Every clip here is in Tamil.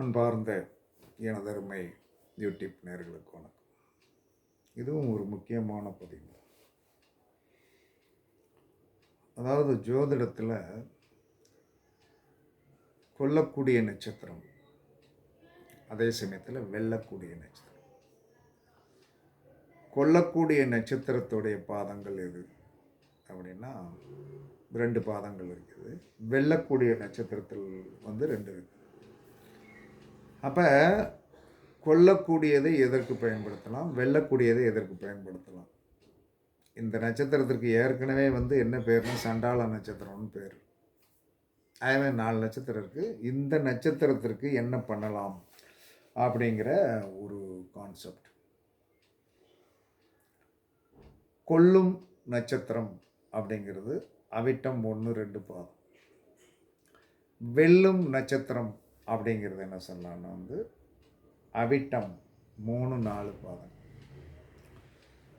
அன்பார்ந்த எனதருமை யூடியூப் நேர்களுக்கு வணக்கம். இதுவும் ஒரு முக்கியமான பதிவு. அதாவது ஜோதிடத்தில் கொல்லக்கூடிய நட்சத்திரம் அதே சமயத்தில் வெல்லக்கூடிய நட்சத்திரம். கொல்லக்கூடிய நட்சத்திரத்துடைய பாதங்கள் எது? அப்படின்னா ரெண்டு பாதங்கள் இருக்குது. வெல்லக்கூடிய நட்சத்திரத்தில் வந்து ரெண்டு இருக்குது. அப்போ கொல்லக்கூடியதை எதற்கு பயன்படுத்தலாம்? வெல்லக்கூடியதை எதற்கு பயன்படுத்தலாம்? இந்த நட்சத்திரத்திற்கு ஏற்கனவே வந்து என்ன பேர்னா சண்டாள நட்சத்திரம்னு பேர். அதே நாலு நட்சத்திரம் இருக்குது இந்த நட்சத்திரத்திற்கு என்ன பண்ணலாம்? அப்படிங்கிற ஒரு கான்செப்ட் கொல்லும் நட்சத்திரம் அப்படிங்கிறது அவிட்டம் ஒன்று ரெண்டு பாதம். வெல்லும் நட்சத்திரம் அப்படிங்கிறது என்ன சொல்லலாம்னா வந்து அவிட்டம் மூணு நாலு பாதங்கள்.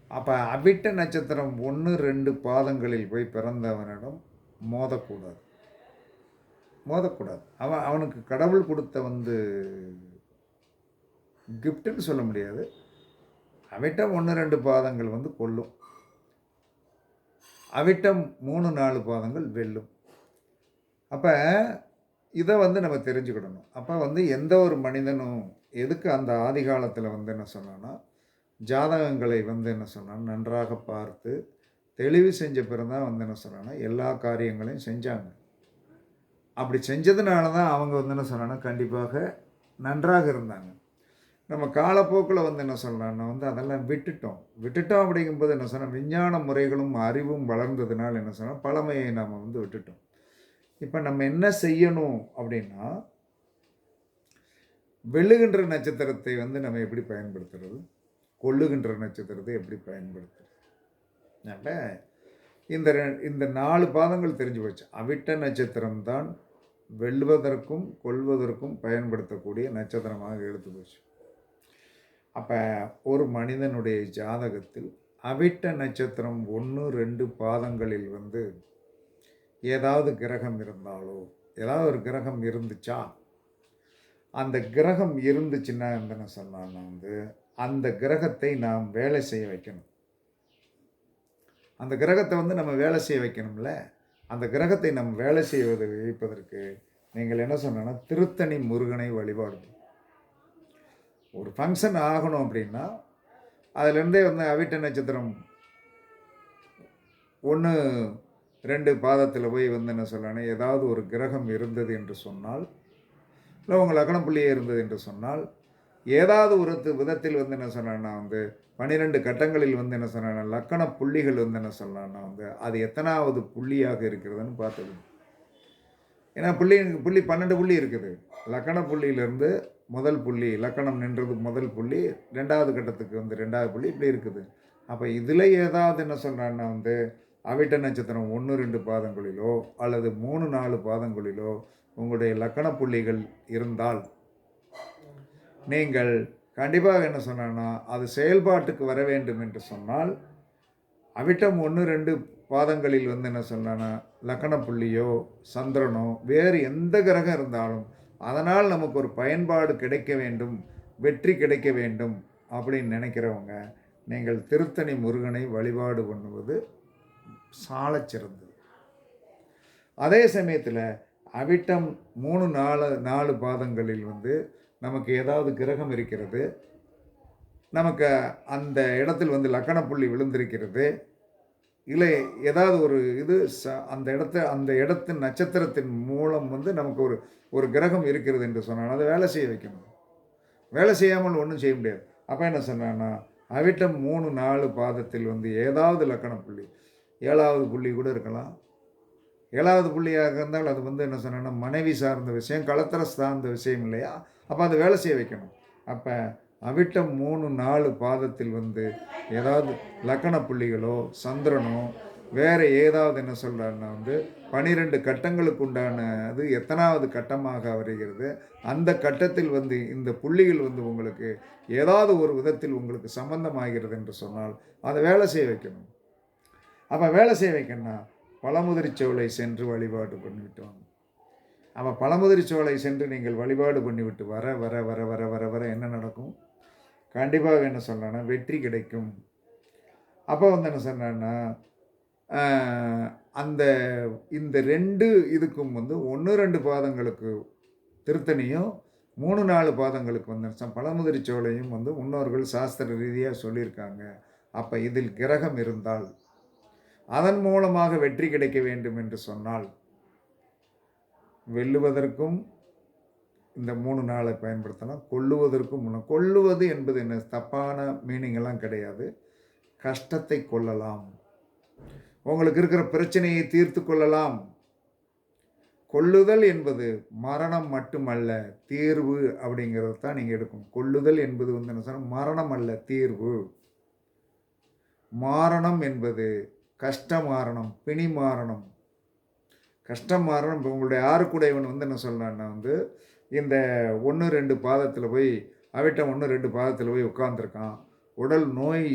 அப்போ அவிட்ட நட்சத்திரம் ஒன்று ரெண்டு பாதங்களில் போய் பிறந்தவனிடம் மோதக்கூடாது. மோதக்கூடாது. அவன் அவனுக்கு கடவுள் கொடுத்த வந்து கிஃப்ட்டுன்னு சொல்ல முடியாது. அவிட்டம் ஒன்று ரெண்டு பாதங்கள் வந்து கொல்லும். அவிட்டம் மூணு நாலு பாதங்கள் வெல்லும். அப்போ இதை வந்து நம்ம தெரிஞ்சுக்கிடணும். அப்போ வந்து எந்த ஒரு மனிதனும் எதுக்கு அந்த ஆதி காலத்தில் வந்து என்ன சொன்னான்னா ஜாதகங்களை வந்து என்ன சொன்னால் நன்றாக பார்த்து தெளிவு செஞ்ச பிறந்தான் வந்து என்ன சொன்னான்னா எல்லா காரியங்களையும் செஞ்சாங்க. அப்படி செஞ்சதுனால தான் அவங்க வந்து என்ன சொன்னாங்கன்னா கண்டிப்பாக நன்றாக இருந்தாங்க. நம்ம காலப்போக்கில் வந்து என்ன சொல்லலாம்னா வந்து அதெல்லாம் விட்டுட்டோம். விட்டுட்டோம் அப்படிங்கும்போது என்ன சொன்னால் விஞ்ஞான முறைகளும் அறிவும் வளர்ந்ததுனால என்ன சொன்னால் பழமையை நாம் வந்து விட்டுட்டோம். இப்போ நம்ம என்ன செய்யணும் அப்படின்னா வெள்ளுகின்ற நட்சத்திரத்தை வந்து நம்ம எப்படி பயன்படுத்துறது? கொள்ளுகின்ற நட்சத்திரத்தை எப்படி பயன்படுத்துறது? அதனால் இந்த ரெ- இந்த நாலு பாதங்கள் தெரிஞ்சு போச்சு. அவிட்ட நட்சத்திரம் தான் வெல்வதற்கும் கொள்வதற்கும் பயன்படுத்தக்கூடிய நட்சத்திரமாக எடுத்து போச்சு. அப்போ ஒரு மனிதனுடைய ஜாதகத்தில் அவிட்ட நட்சத்திரம் ஒன்று ரெண்டு பாதங்களில் வந்து ஏதாவது கிரகம் இருந்தாலோ ஏதாவது ஒரு கிரகம் இருந்துச்சா? அந்த கிரகம் இருந்துச்சுன்னா என்ன சொன்னால் வந்து அந்த கிரகத்தை நாம் வேலை செய்ய வைக்கணும். அந்த கிரகத்தை வந்து நம்ம வேலை செய்ய வைக்கணும்ல? அந்த கிரகத்தை நம்ம வேலை செய்வது வைப்பதற்கு நீங்கள் என்ன சொன்னால் திருத்தணி முருகனை வழிபாடு. ஒரு ஃபங்க்ஷன் ஆகணும் அப்படின்னா அதுலேருந்தே வந்து அவிட்ட நட்சத்திரம் ஒன்று ரெண்டு பாதத்தில் போய் வந்து என்ன சொல்லணும் ஏதாவது ஒரு கிரகம் இருந்தது என்று சொன்னால் இல்லை உங்கள் லக்னப்புள்ளியே இருந்தது என்று சொன்னால் ஏதாவது ஒரு விதத்தில் வந்து என்ன சொன்னா வந்து பன்னிரெண்டு கட்டங்களில் வந்து என்ன சொன்னா லக்கண புள்ளிகள் வந்து என்ன சொல்லலாம்னா வந்து அது எத்தனாவது புள்ளியாக இருக்கிறதுன்னு பார்த்துக்கணும். ஏன்னா புள்ளி புள்ளி பன்னெண்டு புள்ளி இருக்குது. லக்கண புள்ளியிலேருந்து முதல் புள்ளி லக்கணம் நின்றது முதல் புள்ளி ரெண்டாவது கட்டத்துக்கு வந்து ரெண்டாவது புள்ளி இப்படி இருக்குது. அப்போ இதில் ஏதாவது என்ன சொல்கிறான்னா வந்து அவிட்ட நட்சத்திரம் ஒன்று ரெண்டு பாதங்களிலோ அல்லது மூணு நாலு பாதங்களிலோ உங்களுடைய லக்கண புள்ளிகள் இருந்தால் நீங்கள் கண்டிப்பாக என்ன சொன்னேன்னா அது செயல்பாட்டுக்கு வர வேண்டும் என்று சொன்னால் அவிட்டம் ஒன்று ரெண்டு பாதங்களில் வந்து என்ன சொன்னா லக்கண புள்ளியோ சந்திரனோ வேறு எந்த கிரகம் இருந்தாலும் அதனால் நமக்கு ஒரு பயன்பாடு கிடைக்க வேண்டும் வெற்றி கிடைக்க வேண்டும் அப்படின்னு நினைக்கிறவங்க நீங்கள் திருத்தணி முருகனை வழிபாடு பண்ணுவது சாலச் சிறந்தது. அதே சமயத்தில் அவிட்டம் மூணு நாலு நாலு பாதங்களில் வந்து நமக்கு ஏதாவது கிரகம் இருக்கிறது. நமக்கு அந்த இடத்தில் வந்து லக்கண புள்ளி விழுந்திருக்கிறது. இல்லை ஏதாவது ஒரு இது ச அந்த இடத்த அந்த இடத்தின் நட்சத்திரத்தின் மூலம் வந்து நமக்கு ஒரு ஒரு கிரகம் இருக்கிறது என்று சொன்னால் அதை வேலை செய்ய வைக்கணும். வேலை செய்யாமல் ஒன்றும் செய்ய முடியாது. அப்போ என்ன சொன்னான்னா அவிட்டம் மூணு நாலு பாதத்தில் வந்து ஏதாவது லக்கண புள்ளி ஏழாவது புள்ளி கூட இருக்கலாம். ஏழாவது புள்ளியாக இருந்தால் அது வந்து என்ன சொன்னா மனைவி சார்ந்த விஷயம் களத்திர சார்ந்த விஷயம் இல்லையா? அப்போ அதை வேலை செய்ய வைக்கணும். அப்போ அவிட்ட மூணு நாலு பாதத்தில் வந்து ஏதாவது லக்கண புள்ளிகளோ சந்திரனோ வேறு ஏதாவது என்ன சொல்கிறாருன்னா வந்து பனிரெண்டு கட்டங்களுக்கு உண்டான அது எத்தனாவது கட்டமாக வருகிறது அந்த கட்டத்தில் வந்து இந்த புள்ளிகள் வந்து உங்களுக்கு ஏதாவது ஒரு விதத்தில் உங்களுக்கு சம்பந்தமாகிறது என்று சொன்னால் அதை வேலை செய்ய வைக்கணும். அப்போ வேலை செய்ய வைக்கணும்னா பழமுதிரி சோலை சென்று வழிபாடு பண்ணிவிட்டு வாங்க அப்போ பழமுதிரி சோலை சென்று நீங்கள் வழிபாடு பண்ணிவிட்டு வர வர வர வர வர வர என்ன நடக்கும்? கண்டிப்பாக என்ன சொல்லணும்னா வெற்றி கிடைக்கும். அப்போ வந்து என்ன சொன்னேன்னா அந்த இந்த ரெண்டு இதுக்கும் வந்து ஒன்று ரெண்டு பாதங்களுக்கு திருத்தணியும் மூணு நாலு பாதங்களுக்கு வந்து பழமுதிரி சோலையும் வந்து முன்னோர்கள் சாஸ்திர ரீதியாக சொல்லியிருக்காங்க. அப்போ இதில் கிரகம் இருந்தால் அதன் மூலமாக வெற்றி கிடைக்க வேண்டும் என்று சொன்னால் வெல்லுவதற்கும் இந்த மூணு நாளை பயன்படுத்தலாம். கொல்லுவதற்கும் முன்ன கொல்லுவது என்பது என்ன? தப்பான மீனிங்கெல்லாம் கிடையாது. கஷ்டத்தை கொள்ளலாம் உங்களுக்கு இருக்கிற பிரச்சனையை தீர்த்து கொள்ளலாம். கொல்லுதல் என்பது மரணம் மட்டுமல்ல தீர்வு அப்படிங்கிறது தான் நீங்கள் எடுக்கும் கொல்லுதல் என்பது வந்து என்ன சொன்னால் மரணம் அல்ல தீர்வு. மாரணம் என்பது கஷ்டம் மாறணும் பிணி மாறணும் கஷ்டம் மாறணும் இப்போ உங்களுடைய ஆறுக்குடையவன் வந்து என்ன சொல்கிறான்னா வந்து இந்த ஒன்று ரெண்டு பாதத்தில் போய் அவிட்டம் ஒன்று ரெண்டு பாதத்தில் போய் உட்காந்துருக்கான் உடல் நோய்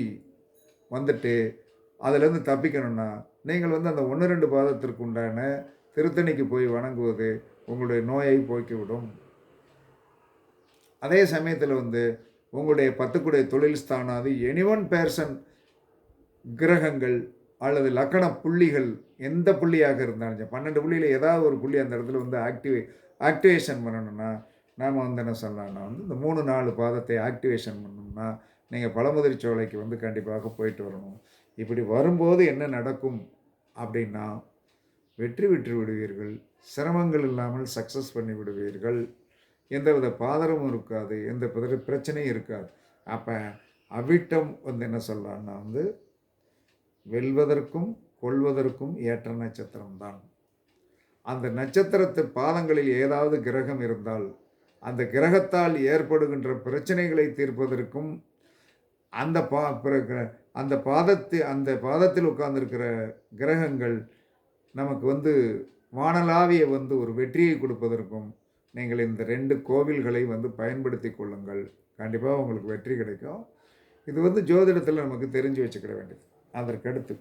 வந்துட்டு அதுலேருந்து தப்பிக்கணும்னா நீங்கள் வந்து அந்த ஒன்று ரெண்டு பாதத்திற்கு உண்டான திருத்தணிக்கு போய் வணங்குவது உங்களுடைய நோயை போக்கிவிடும். அதே சமயத்தில் வந்து உங்களுடைய பத்துக்குடைய தொழில் ஸ்தானாதி எனிவன் பேர்சன் கிரகங்கள் அல்லது லக்கண புள்ளிகள் எந்த புள்ளியாக இருந்தாலும் பன்னெண்டு புள்ளியில் ஏதாவது ஒரு புள்ளி அந்த இடத்துல வந்து ஆக்டிவே ஆக்டிவேஷன் பண்ணணும்னா நாம் வந்து என்ன சொல்லலாம்னா வந்து இந்த மூணு நாலு பாதத்தை ஆக்டிவேஷன் பண்ணணும்னா நீங்கள் பழமுதிரி சோலைக்கு வந்து கண்டிப்பாக போயிட்டு வரணும். இப்படி வரும்போது என்ன நடக்கும் அப்படின்னா வெற்றி பெற்று விடுவீர்கள் சிரமங்கள் இல்லாமல் சக்ஸஸ் பண்ணி விடுவீர்கள் எந்தவித பாதரமும் இருக்காது எந்த பிரச்சனையும் இருக்காது. அப்போ அவிட்டம் வந்து என்ன சொல்லலாம்னா வந்து வெல்வதற்கும் கொள்வதற்கும் ஏற்ற நட்சத்திரம்தான். அந்த நட்சத்திரத்து பாதங்களில் ஏதாவது கிரகம் இருந்தால் அந்த கிரகத்தால் ஏற்படுகின்ற பிரச்சனைகளை தீர்ப்பதற்கும் அந்த பா அந்த பாதத்து அந்த பாதத்தில் உட்கார்ந்திருக்கிற கிரகங்கள் நமக்கு வந்து வானலாவிய வந்து ஒரு வெற்றியை கொடுப்பதற்கும் நீங்கள் இந்த ரெண்டு கோவில்களை வந்து பயன்படுத்தி கொள்ளுங்கள். கண்டிப்பாக உங்களுக்கு வெற்றி கிடைக்கும். இது வந்து ஜோதிடத்தில் நமக்கு தெரிஞ்சு வச்சுக்கிட வேண்டியது. அதற்கடுத்து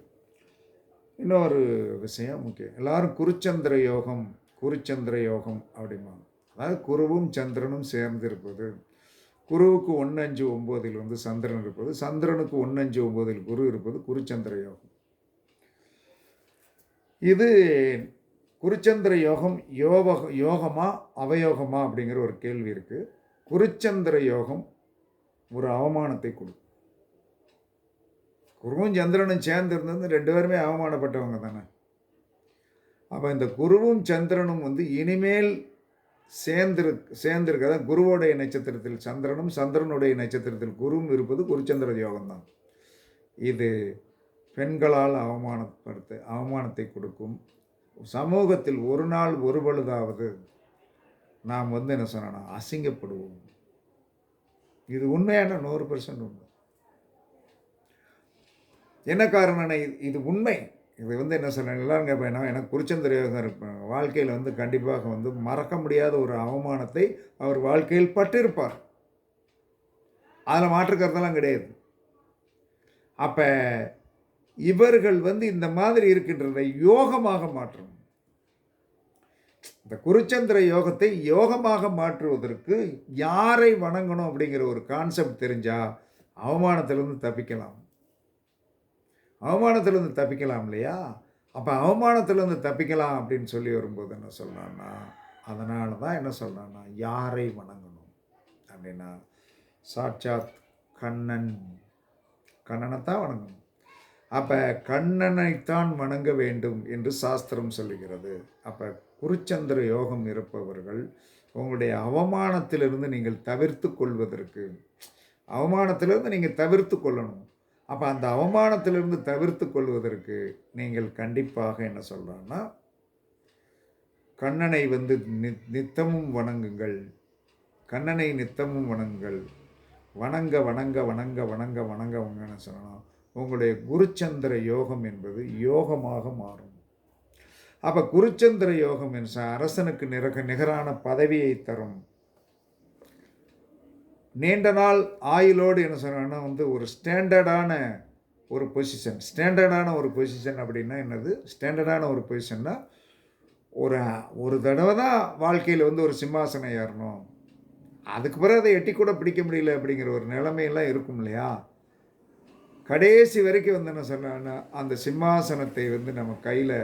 இன்னொரு விஷயம் முக்கியம். எல்லாரும் குருச்சந்திர யோகம் குருச்சந்திர யோகம் அப்படிம்பாங்க. அதாவது குருவும் சந்திரனும் சேர்ந்து இருப்பது குருவுக்கு ஒன்று அஞ்சு ஒம்போதில் வந்து சந்திரன் இருப்பது சந்திரனுக்கு ஒன்று அஞ்சு ஒம்போதில் குரு இருப்பது குருச்சந்திர யோகம். இது குருச்சந்திர யோகம் யோக யோகமா அவயோகமா அப்படிங்கிற ஒரு கேள்வி இருக்குது குருச்சந்திர யோகம் ஒரு அவமானத்தை கொடுக்கும். குருவும் சந்திரனும் சேர்ந்து இருந்தது ரெண்டு பேருமே அவமானப்பட்டவங்க தானே. அப்போ இந்த குருவும் சந்திரனும் வந்து இனிமேல் சேர்ந்திரு சேர்ந்திருக்கிறத? குருவோடைய நட்சத்திரத்தில் சந்திரனும் சந்திரனுடைய நட்சத்திரத்தில் குருவும் இருப்பது குருச்சந்திர யோகம்தான். இது பெண்களால் அவமானப்படுத்த அவமானத்தை கொடுக்கும். சமூகத்தில் ஒரு நாள் ஒரு பொழுதாவது நாம் வந்து என்ன சொன்னா அசிங்கப்படுவோம். இது உண்மையான நூறு பர்சன்ட் உண்மை. என்ன காரணம்னா இது- இது உண்மை. இது வந்து என்ன சொல்கிறேன் எல்லாரும் கேட்பேன் எனக்கு குருச்சந்திர யோகம் இருப்பேன் வாழ்க்கையில் வந்து கண்டிப்பாக வந்து மறக்க முடியாத ஒரு அவமானத்தை அவர் வாழ்க்கையில் பட்டிருப்பார். அதில் மாற்றுக்கிறதெல்லாம் கிடையாது. அப்போ இவர்கள் வந்து இந்த மாதிரி இருக்கின்றதை யோகமாக மாற்றணும். இந்த குருச்சந்திர யோகத்தை யோகமாக மாற்றுவதற்கு யாரை வணங்கணும் அப்படிங்கிற ஒரு கான்செப்ட் தெரிஞ்சால் அவமானத்திலிருந்து தப்பிக்கலாம். அவமானத்திலிருந்து தப்பிக்கலாம் இல்லையா? அப்போ அவமானத்திலிருந்து தப்பிக்கலாம் அப்படின்னு சொல்லி வரும்போது என்ன சொல்கிறான்னா அதனால தான் என்ன சொல்கிறான்னா யாரை வணங்கணும்? அப்படின்னா சாட்சாத் கண்ணன் கண்ணனை தான் வணங்கணும். அப்போ கண்ணனைத்தான் வணங்க வேண்டும் என்று சாஸ்திரம் சொல்லுகிறது. அப்போ குருச்சந்திர யோகம் இருப்பவர்கள் உங்களுடைய அவமானத்திலிருந்து நீங்கள் தவிர்த்து கொள்வதற்கு அவமானத்திலிருந்து நீங்கள் தவிர்த்து கொள்ளணும். அப்போ அந்த அவமானத்திலிருந்து தவிர்த்து கொள்வதற்கு நீங்கள் கண்டிப்பாக என்ன சொல்கிறோன்னா கண்ணனை வந்து நி நித்தமும் வணங்குங்கள். கண்ணனை நித்தமும் வணங்குங்கள். வணங்க வணங்க வணங்க வணங்க வணங்க வணங்கன்னு சொல்லணும்? உங்களுடைய குருச்சந்திர யோகம் என்பது யோகமாக மாறும். அப்போ குருச்சந்திர யோகம் என்ற அரசனுக்கு நிரக நிகரான பதவியை தரும். நீண்ட நாள் ஆயுளோடு என்ன சொன்னா வந்து ஒரு ஸ்டாண்டர்டான ஒரு பொசிஷன் ஸ்டாண்டர்டான ஒரு பொசிஷன் அப்படின்னா என்னது? ஸ்டாண்டர்டான ஒரு பொசிஷன்னா ஒரு ஒரு தடவை தான் வாழ்க்கையில் வந்து ஒரு சிம்மாசனம் ஏறணும். அதுக்கு பிறகு அதை எட்டி கூட பிடிக்க முடியல அப்படிங்கிற ஒரு நிலைமையெல்லாம் இருக்கும் இல்லையா? கடைசி வரைக்கும் வந்து என்ன சொன்னான்னா அந்த சிம்மாசனத்தை வந்து நம்ம கையில்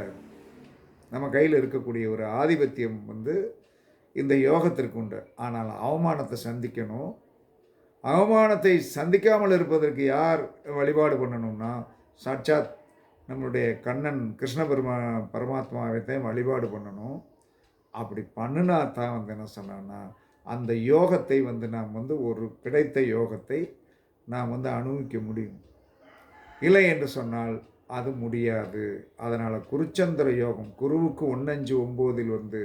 நம்ம கையில் இருக்கக்கூடிய ஒரு ஆதிபத்தியம் வந்து இந்த யோகத்திற்கு உண்டு. ஆனால் அவமானத்தை சந்திக்கணும். அவமானத்தை சந்திக்காமல் இருப்பதற்கு யார் வழிபாடு பண்ணணும்னா சாட்சாத் நம்மளுடைய கண்ணன் கிருஷ்ண பெருமா பரமாத்மாவைத்தான் வழிபாடு பண்ணணும். அப்படி பண்ணினா தான் வந்து என்ன சொன்னேன்னா அந்த யோகத்தை வந்து நாம் வந்து ஒரு கிடைத்த யோகத்தை நாம் வந்து அனுபவிக்க முடியும். இல்லை என்று சொன்னால் அது முடியாது. அதனால் குருச்சந்திர யோகம் குருவுக்கு ஒன்னஞ்சு ஒம்போதில் வந்து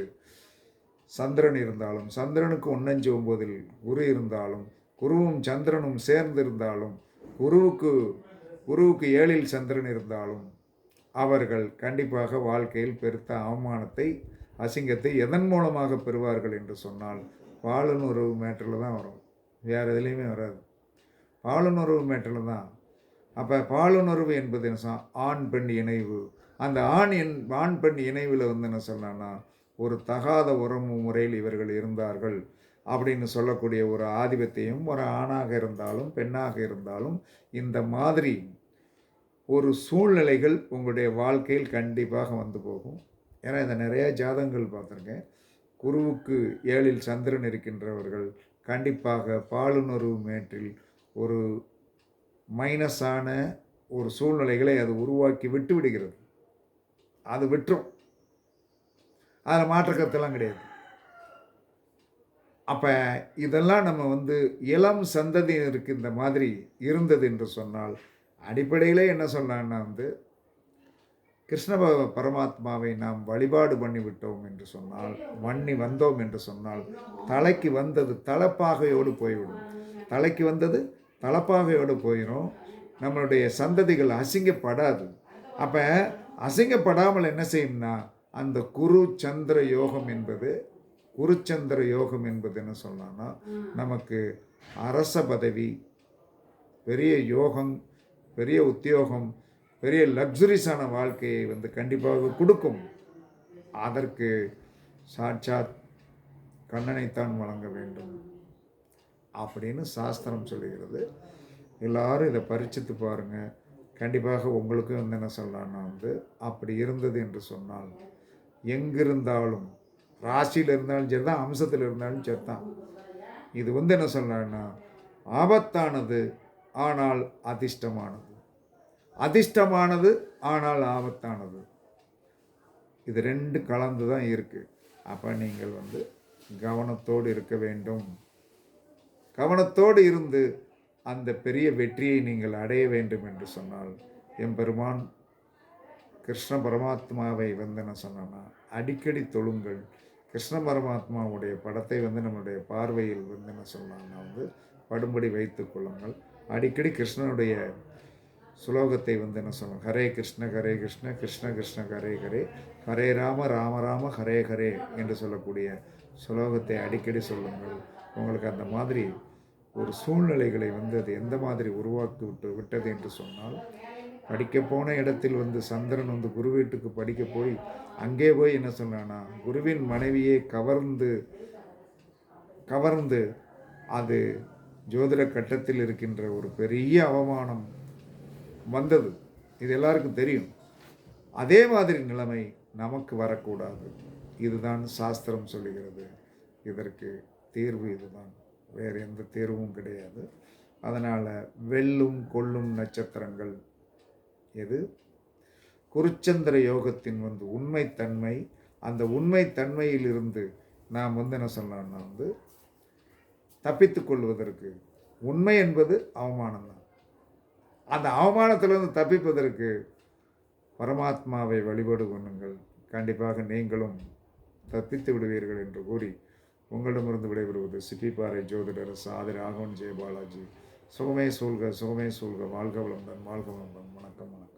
சந்திரன் இருந்தாலும் சந்திரனுக்கு ஒன்னஞ்சு ஒம்போதில் குரு இருந்தாலும் குருவும் சந்திரனும் சேர்ந்திருந்தாலும் குருவுக்கு குருவுக்கு ஏழில் சந்திரன் இருந்தாலும் அவர்கள் கண்டிப்பாக வாழ்க்கையில் பெருத்த அவமானத்தை அசிங்கத்தை எதன் மூலமாக பெறுவார்கள் என்று சொன்னால் பாலுணர்வு மேட்டரில் தான் வரும். வேறு எதுலேயுமே வராது. பாலுணர்வு மேட்டரில் தான். அப்போ பாலுணர்வு என்பது என்ன ஆண் பெண் இணைவு. அந்த ஆண் என் ஆண் பெண் இணைவில் வந்து என்ன சொன்னான்னா ஒரு தகாத உறவு முறையில் இவர்கள் இருந்தார்கள். அப்படின்னு சொல்லக்கூடிய ஒரு ஆதிபத்தியம் ஒரு ஆணாக இருந்தாலும் பெண்ணாக இருந்தாலும் இந்த மாதிரி ஒரு சூழ்நிலைகள் உங்களுடைய வாழ்க்கையில் கண்டிப்பாக வந்து போகும். ஏன்னா இந்த நிறைய ஜாதகங்கள் பார்த்துருக்கேன். குருவுக்கு ஏழில் சந்திரன் இருக்கின்றவர்கள் கண்டிப்பாக பாலுணர்வு மேற்றில் ஒரு மைனஸான ஒரு சூழ்நிலைகளை அது உருவாக்கி விட்டு விடுகிறது. அது விட்டுரும். அதில் மாற்ற கருத்தெல்லாம் கிடையாது. அப்போ இதெல்லாம் நம்ம வந்து இளம் சந்ததியினருக்கு இந்த மாதிரி இருந்தது என்று சொன்னால் அடிப்படையிலே என்ன சொன்னான்னா வந்து கிருஷ்ண பரமாத்மாவை நாம் வழிபாடு பண்ணி விட்டோம் என்று சொன்னால் மண்ணி வந்தோம் என்று சொன்னால் தலைக்கு வந்தது தலப்பாகையோடு போய்விடும். தலைக்கு வந்தது தலப்பாகையோடு போயிடும் நம்மளுடைய சந்ததிகள் அசிங்கப்படாது. அப்போ அசிங்கப்படாமல் என்ன செய்யும்னா அந்த குரு சந்திர யோகம் என்பது குருச்சந்திர யோகம் என்பது என்ன சொல்லலாம்னா நமக்கு அரச பதவி பெரிய யோகம் பெரிய உத்தியோகம் பெரிய லக்ஸுரிஸான வாழ்க்கையை வந்து கண்டிப்பாக கொடுக்கும். அதற்கு சாட்சாத் கண்ணனைத்தான் வழங்க வேண்டும் அப்படின்னு சாஸ்திரம் சொல்லுகிறது. எல்லாரும் இதை பரிச்சித்து பாருங்கள் கண்டிப்பாக உங்களுக்கும் வந்து என்ன சொல்லலாம்னா வந்து அப்படி இருந்தது என்று சொன்னால் எங்கிருந்தாலும் ராசியில் இருந்தாலும் சரி தான் அம்சத்தில் இருந்தாலும் சரி தான் இது வந்து என்ன சொல்லலாம்னா ஆபத்தானது ஆனால் அதிர்ஷ்டமானது. அதிர்ஷ்டமானது ஆனால் ஆபத்தானது. இது ரெண்டு கலந்து தான் இருக்குது அப்போ நீங்கள் வந்து கவனத்தோடு இருக்க வேண்டும். கவனத்தோடு இருந்து அந்த பெரிய வெற்றியை நீங்கள் அடைய வேண்டும் என்று சொன்னால் எம்பெருமான் கிருஷ்ண பரமாத்மாவை வந்து என்ன சொன்னோன்னா அடிக்கடி தொழுங்கள். கிருஷ்ண பரமாத்மாவுடைய படத்தை வந்து நம்மளுடைய பார்வையில் வந்து என்ன சொல்லலாம்னா வந்து படும்படி வைத்து கொள்ளுங்கள். அடிக்கடி கிருஷ்ணனுடைய சுலோகத்தை வந்து என்ன சொல்லணும் ஹரே கிருஷ்ண ஹரே கிருஷ்ண கிருஷ்ண கிருஷ்ண ஹரே ஹரே ஹரே ராம ராம ராம ஹரே ஹரே என்று சொல்லக்கூடிய சுலோகத்தை அடிக்கடி சொல்லுங்கள். உங்களுக்கு அந்த மாதிரி ஒரு சூழ்நிலைகளை வந்து அது எந்த மாதிரி உருவாக்கி விட்டு விட்டது என்று சொன்னால் படிக்க போன இடத்தில் வந்து சந்திரன் வந்து குரு வீட்டுக்கு படிக்க போய் அங்கே போய் என்ன சொன்னான்னா குருவின் மனைவியை கவர்ந்து கவர்ந்து அது ஜோதிட கட்டத்தில் இருக்கின்ற ஒரு பெரிய அவமானம் வந்தது. இது எல்லாருக்கும் தெரியும். அதே மாதிரி நிலைமை நமக்கு வரக்கூடாது. இதுதான் சாஸ்திரம் சொல்லுகிறது. இதற்கு தீர்வு இதுதான். வேறு எந்த தீர்வும் கிடையாது. அதனால் வெல்லும் கொல்லும் நட்சத்திரங்கள் எது? குருச்சந்திர யோகத்தின் வந்து உண்மைத்தன்மை அந்த உண்மைத்தன்மையிலிருந்து நாம் வந்து என்ன சொல்லலாம்னா வந்து தப்பித்து கொள்வதற்கு உண்மை என்பது அவமானம் தான். அந்த அவமானத்திலிருந்து தப்பிப்பதற்கு பரமாத்மாவை வழிபாடு பண்ணுங்கள். கண்டிப்பாக நீங்களும் தப்பித்து விடுவீர்கள் என்று கூறி உங்களிடமிருந்து விடைபெறுவது சிப்பிப்பாறை ஜோதிடர் சாதி ராகவன் ஜெயபாலாஜி. சுகமே சூழ்க சுகமே சூழ்க வாழ்க வளமுடன் வாழ்க வளமுடன். வணக்கம் வணக்கம்.